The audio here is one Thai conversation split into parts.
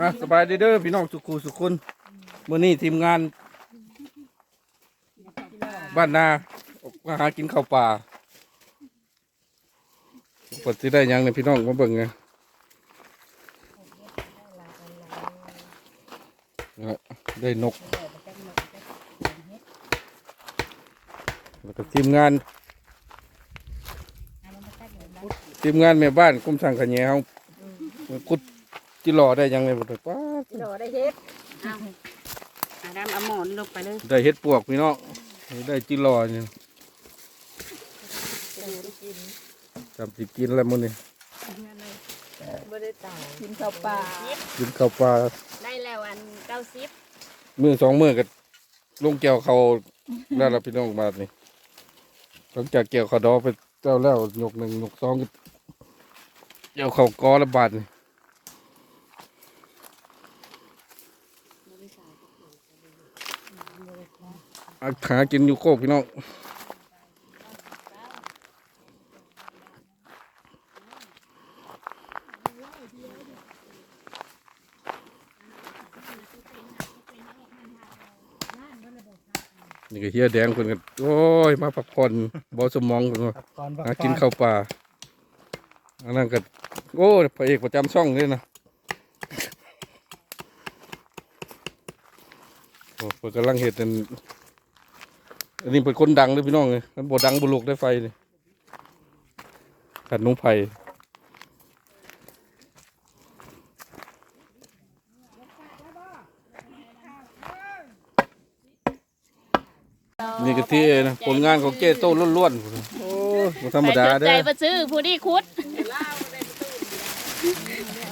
อะสบายดีเด้อพี่น้องสุขุสุคนมื้อนี้ทีมงาน บ้านนาออกมาหากินข้าวป่าปิดสิได้หยังเนี่ยพี่น้องมาเบิ่งไงได้นก แล้วก็ทีมงาน ทีมงานแม่บ้านกุ้มสั่งขะแหนวกุดจิรอได้หยังไงบ่ได้ป้าดโดได้เฮ็ดเอาอาดำเอาหมอนลงไปเลยได้เฮ็ดปวกพี่น้องได้จิรอนี่จำสิกินแล้วมื้อนี้บ่ได้ตายกินข้าวปลากินข้าวปลาได้แล้วอันเก้าสิบ มื้อสองมื้อก็ลงแก้วเขาแล้วล่ะพี่น้องบาดนี้ หลังจากเก้วขอดอไปเจ้าแล้วหยกหนึ่งหยกสองเกี่ยวเขากอละบาดนี่อาหากินอยู่โคกพี่น้อง นี่ก็เฮียแดงคนกันโอ้ยมาพักผ่อนบอสมองคนว่าก่อนหากินข้าวปลาอันนั้นก็โอ้ยพระเอกประจำช่องเลยนะโอ้เปิดกำลังเห็ดอันอันนี้เป็นคนดังเลยพี่น้องเลยมันบ่ดังบุลุกได้ไฟเลยขัดหนุ้งไผ่ นี่ก็ที่นะผลงานของเจ้โต้ล้วนๆ โอ้ยบ่ธรรมดาเด้ใจอมาซื้อผู้ที่คุด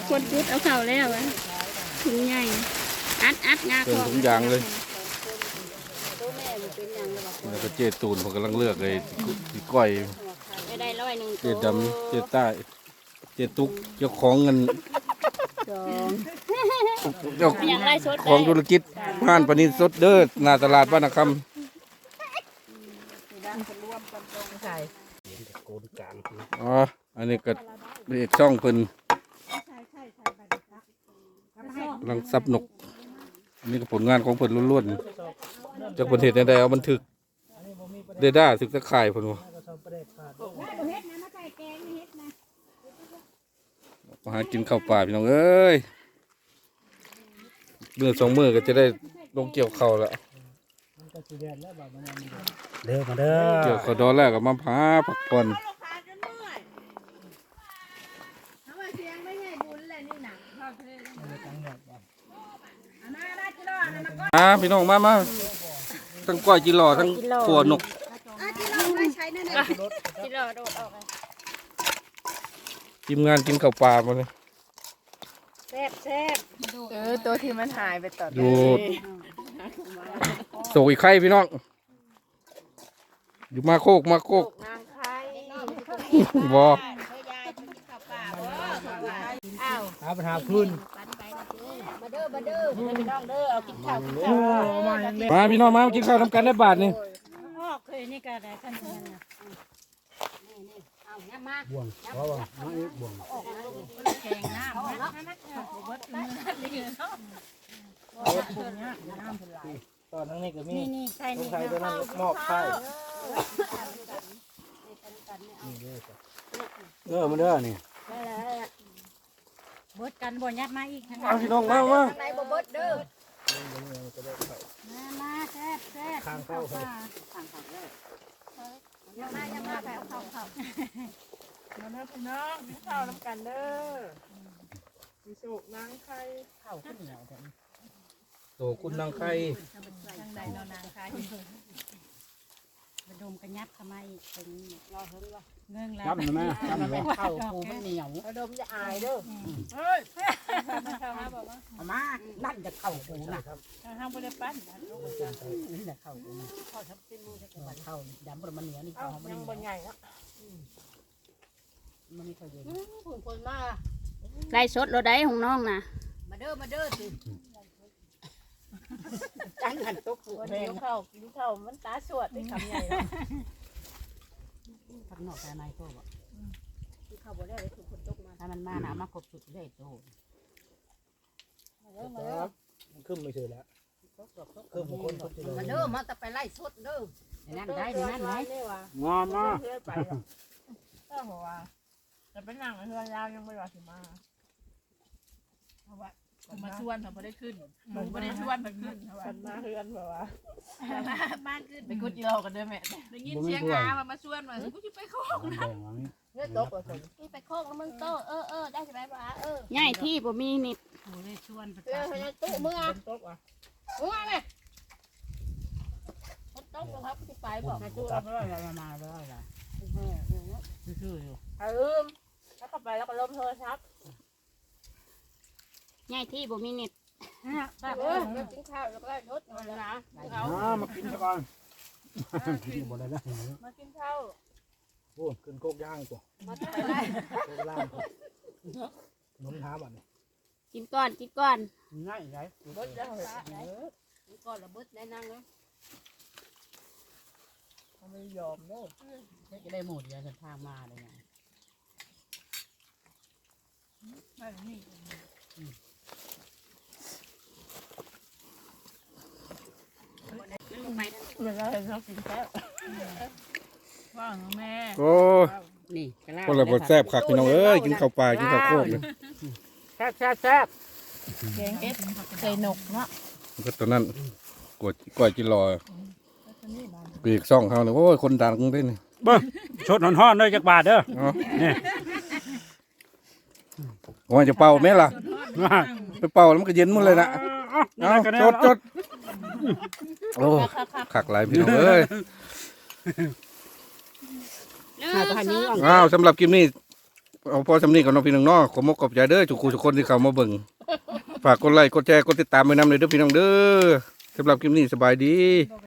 คนคุดเอาเข่าแล้วอะถุงใหญ่ อัดอัดงาเกินคอทุกอย่างเลยแล้วก็เจตูนผมกำลังเลือกเลยสีก้อย ไม่ได้ร้อยหนึ่งเจดำเจใต้เจตุกเจ้าของเงินสองเจ้าอย่างไรสดของธุรกิจห้านปนินสดเด้อหน้าตลาดบ้านนาคใส่โกนกลางำ อ๋อ อันนี้ก็เอกช่องเพิ่นกำลังซับนก อันนี่ก็ผลงานของเพิ่นล้วนๆ จากประเทศใดๆเอาบันทึกเดด้าถึกตะข่ายเพิ่นว่ามาหากินข้าวป่าพี่น้องเอ้ยเมื่อสองมือก็จะได้ลงเกี่ยวข้าวแล้ว เด้อมาเด้อเกี่ยวข้าวดอนแล้วก็มาพาผักผ่อนอ่าพี่น้องมามาทั้งก้อยจีหล่อทั้งขัวนกที่รอโดดออกเลยทีมงานกินข้าวปลามาเลยแซ่บแซ่บเออตัวที่มันหายไปต่อดู โศกอีกไข่พี่น้อง อยู่มาโคกมาโคกนางไข่บออ้าวหาปัญหาพื้นมาเด้อมาเด้อพี่น้องเด้อเอากินข้าวกินโอ้ข้าวมาอย่างเด็กมาพี่น้องมากินข้าวทำกันได้บาทนี่เคยนี่ก็ได้ขั้นตอนน่ะนี่นี่เอาเนี่ยมาบ่วงเพราะว่ามาอีกบ่วงแกงน้ำนะ ตอนนั้นนี่ก็มีนี่นี่ใช่ต้องนี่ใช้ตัวนั้นมอบไข่เออมาเด้อนี่เบิดกันบ่ยัดมาอีกข้างเอาพี่น้องมามาในบ่เบิดเด้อมามาแซ่บแซ่บข้างเข้าเลยยังมายังมาแบบเข้าเข้ามาเด้อพี่น้องพี่ข้าวน้ำกันเด้อมีสุกนางไข่เข้าขึ้นแล้วโตคุณนางไข่ทางใดนอนนางคายมาดมกันยัดทำไมเป็นรอเฮิงวะเงื่องแล้วจำได้ไหมจำได้ไหมเข้ากูมันเหนียวมาดมจะอายเด้อเฮ้ยมาเข้ามาบอกว่าเอามานั่นจะเข้ากูนะห้ามไปเลยปั้นนี่จะเข้ากูเข้าทับเป็นมือเข้าดำประมันเหนียวนี่เอาเข้ามันยังบนใหญ่แล้วมันไม่ค่อยเย็นคุณคนมาไล่สดเราได้ของน้องนะมาเด้อมาเด้อสิ จังหันตกหัววันแดนี้งเข้ากินข้าวมันตาสวดได้คำใหญ่แล้วนอกภายในโตบ่ที่เข้าบ่ได้เลยถูกคนตกมาถ้ามันมาน่ะเอามาครบสุดได้โตมาเด้อมาเด้อมันขึ้นไม่เฉยแล้วตกตกตกขึ้นบางคนเขาจะเลยมาเด้อมาแต่ไปไล่สดเด้อในนั้นได้ในนั้นไหมงอมาเพื่อไปหรอกเออหัวว่าจะเป็นหนังเพื่อนยาวยังไม่รอถึงมาเพราะว่า ผมมาชวนเขาไม่ได้ขึ้นผมไม่ได้ชวนเขาขึ้นเขาว่าฉันมาเพื่อนแบบว่าบ้านขึ้นไปกุดเดียวกันเด้อแม่ได้ยินเสียงหามามาชวนมากูจะไปเข้าแบ่งมานี่เพื่อนตกเลยนี่ไปโคกแล้วมึงโตเออเออได้ใช่ไหมบ่าเออง่ายที่บ่มีนิดโอ้ได้ชวนประเอจาอให้ตู้มึงคอะนตกอะมึงอะเนี่ยคนตกแล้วครับที่ไปบอกในตู้เราไม่ได้อะไรมาเลยล่ะซื่อๆอยู่อย่าลืมแล้วก็ไปแล้วก็ล้มโทรศัพท์ ง่ายที่บ่มีนิดเออแล้วกินข้าวแล้วก็ได้รถมาแล้วนะเอาอ่ามากินซะก่อนกินหมดเลยนะมากินข้าวโอ้ขึ้นโคกย่างกว่ามาไปไล่โคกล่างกว่าน้มท้าบัดนี้กินก่อนกินก่อนง่ายไรบดแล้วก่อนระเบิดได้นั่งเลยเขาไม่ยอมเด้อจะได้หมดเลยจะทางมาเลยไงไม่นี่ เวลาเห็นเขากินข้าวว่างแม่โอ้ยนี่กระลาคนละบทแซ่บคักพี่น้องเอ้ยกินข้าวปลากินข้าวโคกเลยแซ่บแซ่บแซ่บแกงเอฟใส่หนกเนาะมันก็ตัวนั้นกวดก้อยจิรอปีกซ่องเขาเนี่ยโอ้ยคนดังได้นี่เบิ้งชดห่อนๆเลยจักบาทเด้อเนาะโอ้ยจะเป่าไหมล่ะไปเป่าแล้วมันก็เย็นหมดเลยนะเอาเอากันจดจด โอ้ขักหลายพี่น้องเอ้ยหาพันนี้ก่อนอ้าวสำหรับคลิปนี้เอาพอสำนีกับน้องพี่น้องเนอขอมกขอบใจเด้อทุกคู่ทุกคนที่เข้ามาเบิ่งฝากกดไลค์กดแชร์กดติดตามไปนำเลยเด้อพี่น้องเด้อสำหรับคลิปนี้สบายดี